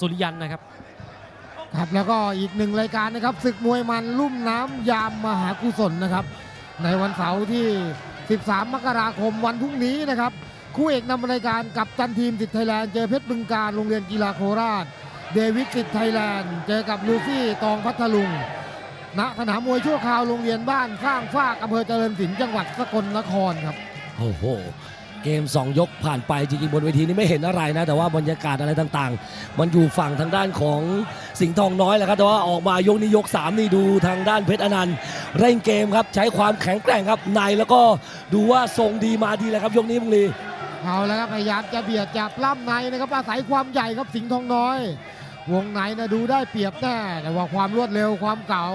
สุริยันนะครับ ครับแล้วก็อีกหนึ่งรายการนะครับศึกมวยมันลุ่มน้ำยามมหากุศลนะครับ ในวันเสาร์ที่ 13 มกราคมวันพรุ่งนี้นะครับคู่เอกนำรายการกับจันทีมสิทธิ์ไทยแลนด์เจอเพชรบึงการโรงเรียนกีฬาโคราช เดวิดสิทธิ์ไทยแลนด์เจอกับลูฟี่ตองพัทลุงณสนามมวยชั่วคราวโรงเรียนบ้านสร้างฟากอำเภอเจริญศิลป์จังหวัดสกลนครครับ โอ้โห เกม 2 ยกผ่านไปจริงๆบนเวทีนี้ไม่เห็นอะไรนะ แต่ว่าบรรยากาศอะไรต่างๆ มันอยู่ฝั่งทางด้านของสิงห์ทองน้อยแหละครับแต่ว่าออกมายกนี้ยก 3 นี่ดูทางด้านเพชรอนันต์เร่งเกมครับใช้ความแข็งแกร่งครับในแล้วก็ดูว่าทรงดีมาดีเลยครับยกนี้มุงลีเอาแล้วครับพยายามจะเบียดจับล่ำในนะครับอาศัยความใหญ่ครับสิงห์ทองน้อย วงในนะดูได้เปรียบแน่แต่ว่าความรวดเร็วความเก๋า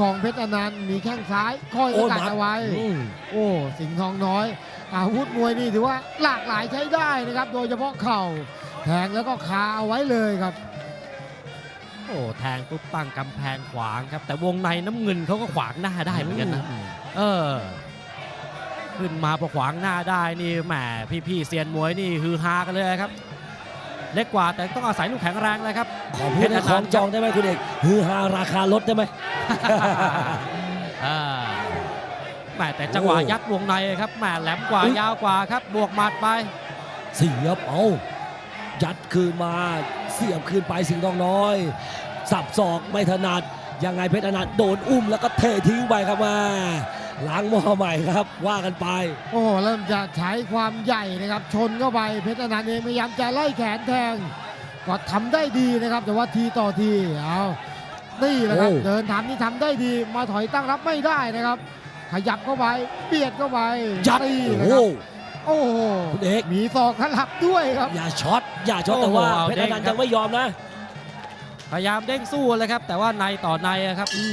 ของเพชรอนันต์มีแข้งซ้ายคอยสโอ้ยกัดมัดเอาไว้อืมโอ้สิงห์ทองน้อย อาวุธมวยนี่ถือว่าหลากหลายใช้ได้นะครับ โดยเฉพาะเข่าแทงแล้วก็คาเอาไว้เลยครับโอ้แทงปุ๊บตั้งกำแพงขวางครับ แต่วงในน้ำเงินเขาก็ขวางหน้าได้เหมือนกันนะเออ ขึ้นมาพอขวางหน้าได้นี่แหมพี่ๆเซียนมวยนี่ฮือฮากันเลยครับ เล็กกว่าแต่ต้องอาศัยลูกแข็งแรงเลยครับขอพูดในของจองได้ไหมคุณเอกฮือฮาราคาลดได้ไหมอ่าแหมแต่จังหวะโอ้ยัดวงในครับแหมแหลมกว่าอุ๊ยยาวกว่าครับ บวกหมัดไปเสียบเอายัดคืนมาเสียบคืนไปสิงห์ทองน้อย สับศอกไม่ถนัดยังไงเพชรอนันต์โดนอุ้มแล้วก็เททิ้งไปครับมา ล้างหม้อใหม่ครับ ว่ากันไป โอ้เริ่มจะใช้ความใหญ่นะครับ ชนเข้าไปเพชรอนันต์เองพยายามจะไล่แขนแทง ก็ทำได้ดีนะครับ แต่ว่าทีต่อทีเอานี่แหละครับโอ้เดินทำนี่ทำได้ดี มาถอยตั้งรับไม่ได้นะครับ ขยับเข้าไปเบียดเข้าไปยัดนี่โอ้นะโหครับโอ้โหคุณเอกมีศอกขลับด้วยครับ อย่าช็อตอย่าช็อตโอ้แต่โหว่าเอาเพชรอนันต์เด้งครับยังไม่ยอมนะ พยายามเด้งสู้เลยครับ แต่ว่าในต่อในอะครับอื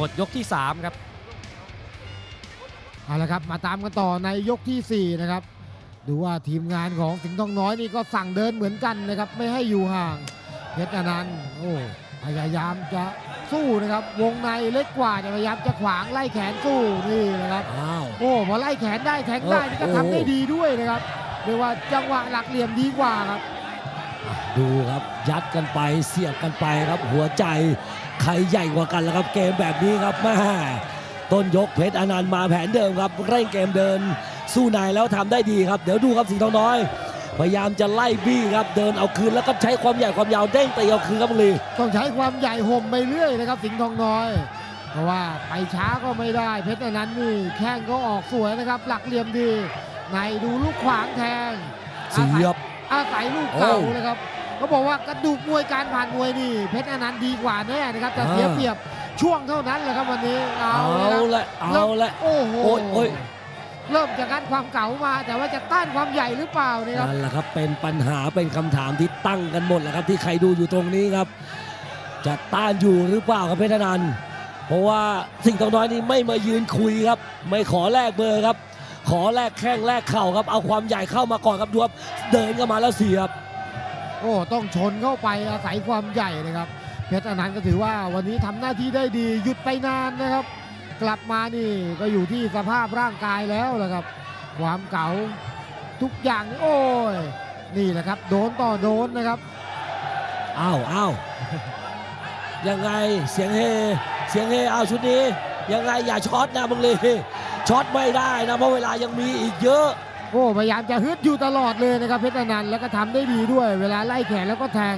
มหมดยกที่ 3 ครับเอาละครับมาตามกันต่อในยกทีสี่ 4 นะครับ ดูว่าทีมงานของสิงห์ทองน้อยนี่ก็สั่งเดินเหมือนกันนะครับ ไม่ให้อยู่ห่างเพชรอนันต์โอ้พยายามจะสู้นะครับ วงในเล็กกว่าแต่พยายามจะขวางไล่แขนสู้นี่นะครับอ้าวโอ้พอไล่แขนได้แทงได้นี่ก็โอ้ทำได้ดีด้วยนะครับเรียกว่าจังหวะหลักเหลี่ยมดีกว่าครับ ดูครับยัดกันไปเสียบกันไปครับหัวใจใครใหญ่กว่ากันแล้วครับเกมแบบนี้ครับแม่ต้นยกเพชรอนันต์มาแผนเดิมครับเร่งเกมเดิน สู้ในแล้วทำได้ดีครับ เดี๋ยวดูครับสิงห์ทองน้อย พยายามจะไล่บี้ครับเดินเอาคืนแล้วก็ใช้ความใหญ่ความยาวเด้งตีเอาคืนครับบุรีต้องใช้ความใหญ่ห่มไปเรื่อยนะครับ สิงห์ทองน้อย เพราะว่าไปช้าก็ไม่ได้เพชรอนันต์นี่แข้งก็ออกสวยนะครับ หลักเหลี่ยมดีในดูลูกขวางแทงเสียบ อาศัยลูกเก่าโอ้นะครับเขาบอกว่ากระดูกมวยการผ่านมวยนี่เพชรอนันต์ดีกว่าแน่นะครับแต่อ่าเสียเปรียบช่วงเท่านั้นแหละครับวันนี้เอาเอาละครับละเอาละโอ้โหโอ้ยโอ้ยเริ่มจากการความเก่ามา แต่ว่าจะต้านความใหญ่หรือเปล่านี่ครับนั่นแหละครับเป็นปัญหาเป็นคำถามที่ตั้งกันหมดแหละครับที่ใครดูอยู่ตรงนี้ครับ จะต้านอยู่หรือเปล่าครับเพชรอนันต์เพราะว่าสิ่งห์ทองน้อยนี่ไม่มายืนคุยครับ ไม่ขอแลกเบอร์ครับ ขอแลกแข้งแลกเข่าครับ เอาความใหญ่เข้ามาก่อนครับดูครับเดินเข้ามาแล้วเสียบ โอ้ต้องชนเข้าไปอาศัยความใหญ่นะครับ เพชรอนันต์ก็ถือว่าวันนี้ทำหน้าที่ได้ดีหยุดไปนานนะครับ กลับมานี่ก็อยู่ที่สภาพร่างกายแล้วแหละครับ ความเก่าทุกอย่างนี่โอ้ยนี่แหละครับ โดนต่อโดนนะครับอ้าวอ้าวยังไงเสียงเฮเสียงเฮเอาชุดนี้ ยังไงอย่าช็อตนะมึงเลย ช็อตไม่ได้นะเพราะเวลายังมีอีกเยอะ โอ้พยายามจะฮึดอยู่ตลอดเลยนะครับเพชรอนันต์แล้วก็ทำได้ดีด้วย เวลาไล่แขนแล้วก็แทง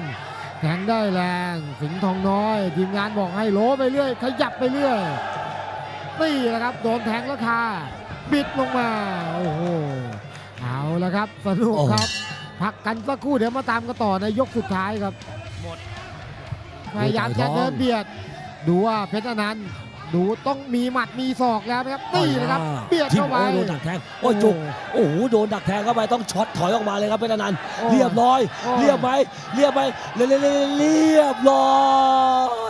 แทงได้แรงสิงห์ทองน้อย ทีมงานบอกให้โลไปเรื่อย ขยับไปเรื่อยนี่แหละครับโดนแทงแล้วคาบิดลงมาโอ้โหเอาละครับสนุกโอ้ครับ พักกันสักครู่เดี๋ยวมาตามกันต่อในยกสุดท้ายครับหมดพยายามจะเดินเบียด ดูว่าเพชรอนันต์ ดูต้องมีหมัดมีศอกแล้วนะครับนี่นะครับเบียดทิ่เข้ามไปโอ้ยโดนดักแทงโอ้ยจุกโอ้โหโดนดักแทงเข้าไปต้องช็อตถอยออกมาเลยครับเพชรอนันต์โอ้เรียบร้อยโอ้เรียบไหมเรียบไหมเรียบเรียบเรียบร้อ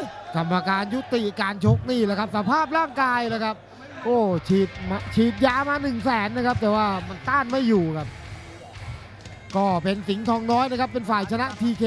ยกรรมการยุติการชกนี่แหละครับ สภาพร่างกายแหละครับ โอ้ฉีดมาฉีดยามา1นึ่งแสนนะครับ แต่ว่ามันต้านไม่อยู่ครับ ก็เป็นสิงห์ทองน้อยนะครับเป็นฝ่ายชนะ TK